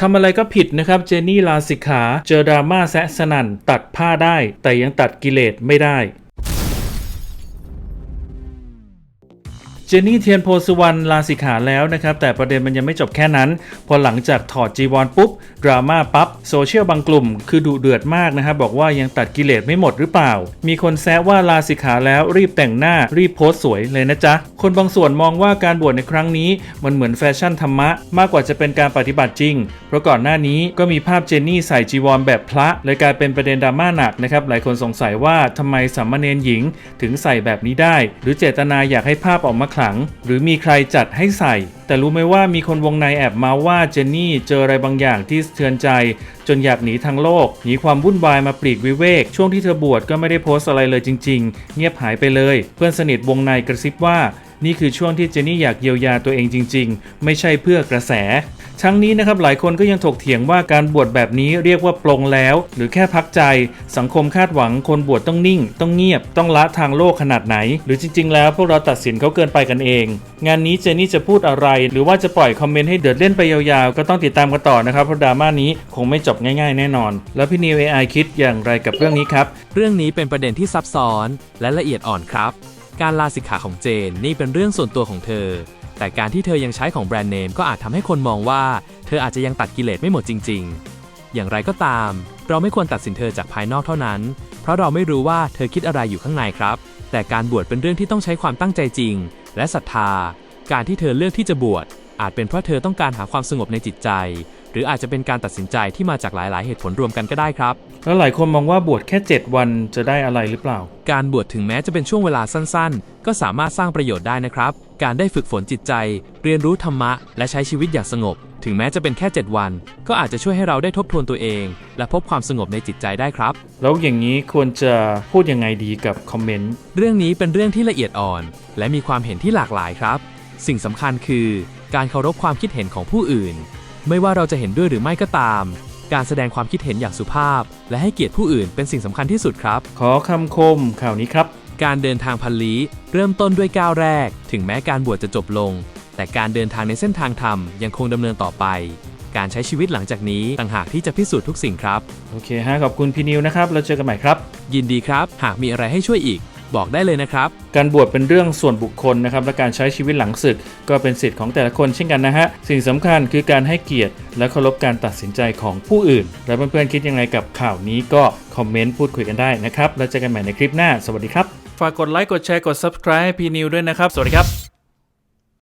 ทำอะไรก็ผิดนะครับเจนนี่ลาสิกขา เจอดราม่าแซะสนั่น ตัดผ้าได้ แต่ยังตัดกิเลสไม่ได้เจนนี่เทียนโพสุวรรณลาสิกขาแล้วนะครับ แต่ประเด็นมันยังไม่จบแค่นั้น พอหลังจากถอดจีวรปุ๊บ ดราม่าปั๊บ โซเชียลบางกลุ่ม คือดุเดือดมากนะครับ บอกว่ายังตัดกิเลสไม่หมดหรือเปล่า มีคนแซะว่าลาสิกขาแล้วรีบแต่งหน้ารีบโพสสวยเลยนะจ๊ะ คนบางส่วนมองว่าการบวชในครั้งนี้มันเหมือนแฟชั่นธรรมะมากกว่าจะเป็นการปฏิบัติจริง เพราะก่อนหน้านี้ก็มีภาพเจนนี่ใส่จีวรแบบพระเลยกลายเป็นประเด็นดราม่าหนักนะครับ หลายคนสงสัยว่าทำไมสามเณรหญิงถึงใส่แบบนี้ได้ หรือเจตนาอยากให้ภาพออกมาขลัง หรือมีใครจัดให้ใส่แต่รู้ไหมว่ามีคนวงในแอบมาว่าเจนนี่เจออะไรบางอย่างที่สะเทือนใจ จนอยากหนีทางโลก หนีความวุ่นวายมาปลีกวิเวก ช่วงที่เธอบวชก็ไม่ได้โพสต์อะไรเลยจริง ๆ เงียบหายไปเลย เพื่อนสนิทวงในกระซิบว่า นี่คือช่วงที่เจนนี่อยากเยียวยาตัวเองจริง ๆ ไม่ใช่เพื่อกระแส ทั้งนี้นะครับหลายคนก็ยังถกเถียงว่าการบวชแบบนี้เรียกว่าปลงแล้ว หรือแค่พักใจ สังคมคาดหวังคนบวชต้องนิ่ง ต้องเงียบ ต้องละทางโลกขนาดไหน หรือจริง ๆ แล้วพวกเราตัดสินเขาเกินไปกันเอง งานนี้เจนี่จะพูดอะไร หรือว่าจะปล่อยคอมเมนต์ให้เดือดเล่นไปยาวๆ ก็ต้องติดตามกันต่อนะครับเพราะดราม่านี้คงไม่จบง่ายๆ แน่นอน แล้วพี่นิว AI คิดอย่างไรกับเรื่องนี้ครับเรื่องนี้เป็นประเด็นที่ซับซ้อน และละเอียดอ่อนครับ การลาสิกขาของเจนนี่เป็นเรื่องส่วนตัวของเธอ แต่การที่เธอยังใช้ของแบรนด์เนมก็อาจทำให้คนมองว่า เธออาจจะยังตัดกิเลสไม่หมดจริง ๆ อย่างไรก็ตาม เราไม่ควรตัดสินเธอจากภายนอกเท่านั้น เพราะเราไม่รู้ว่าเธอคิดอะไรอยู่ข้างในครับ แต่การบวชเป็นเรื่องที่ต้องใช้ความตั้งใจจริง และศรัทธา การที่เธอเลือกที่จะบวช อาจเป็นเพราะเธอต้องการหาความสงบในจิตใจ หรืออาจจะเป็นการตัดสินใจที่มาจากหลาย ๆ เหตุผลรวมกันก็ได้ครับ แล้วหลายคนมองว่าบวชแค่ 7 วันจะได้อะไรหรือเปล่า การบวชถึงแม้จะเป็นช่วงเวลาสั้น ๆ ก็สามารถสร้างประโยชน์ได้นะครับ การได้ฝึกฝนจิตใจ เรียนรู้ธรรมะ และใช้ชีวิตอย่างสงบ ถึงแม้จะเป็นแค่ 7 วัน ก็อาจจะช่วยให้เราได้ทบทวนตัวเอง และพบความสงบในจิตใจได้ครับ แล้วอย่างนี้ควรจะพูดยังไงดีกับคอมเมนต์ เรื่องนี้เป็นเรื่องที่ละเอียดอ่อน และมีความเห็นที่หลากหลายครับ สิ่งสำคัญคือ การเคารพความคิดเห็นของผู้อื่น ไม่ว่าเราจะเห็นด้วยหรือไม่ก็ตาม การแสดงความคิดเห็นอย่างสุภาพ และให้เกียรติผู้อื่นเป็นสิ่งสำคัญที่สุดครับ ขอคำคมข่าวนี้ครับ การเดินทางพันลี้เริ่มต้นด้วยก้าวแรก ถึงแม้การบวชจะจบลง แต่การเดินทางในเส้นทางธรรมยังคงดำเนินต่อไป การใช้ชีวิตหลังจากนี้ต่างหากที่จะพิสูจน์ทุกสิ่งครับ โอเคฮะขอบคุณพี่นิวนะครับแล้วเจอกันใหม่ครับ ยินดีครับ หากมีอะไรให้ช่วยอีก บอกได้เลยนะครับ การบวชเป็นเรื่องส่วนบุคคลนะครับ และการใช้ชีวิตหลังศึก ก็เป็นสิทธิ์ของแต่ละคนเช่นกันนะฮะ สิ่งสำคัญคือการให้เกียรติ และเคารพการตัดสินใจของผู้อื่น และเพื่อนๆคิดยังไงกับข่าวนี้ก็คอมเมนต์พูดคุยกันได้นะครับ แล้วเจอกันใหม่ในคลิปหน้า สวัสดีครับ ฝากกดไลค์ กดแชร์ กด subscribe ให้พี่นิวด้วยนะครับ สวัสดีครับ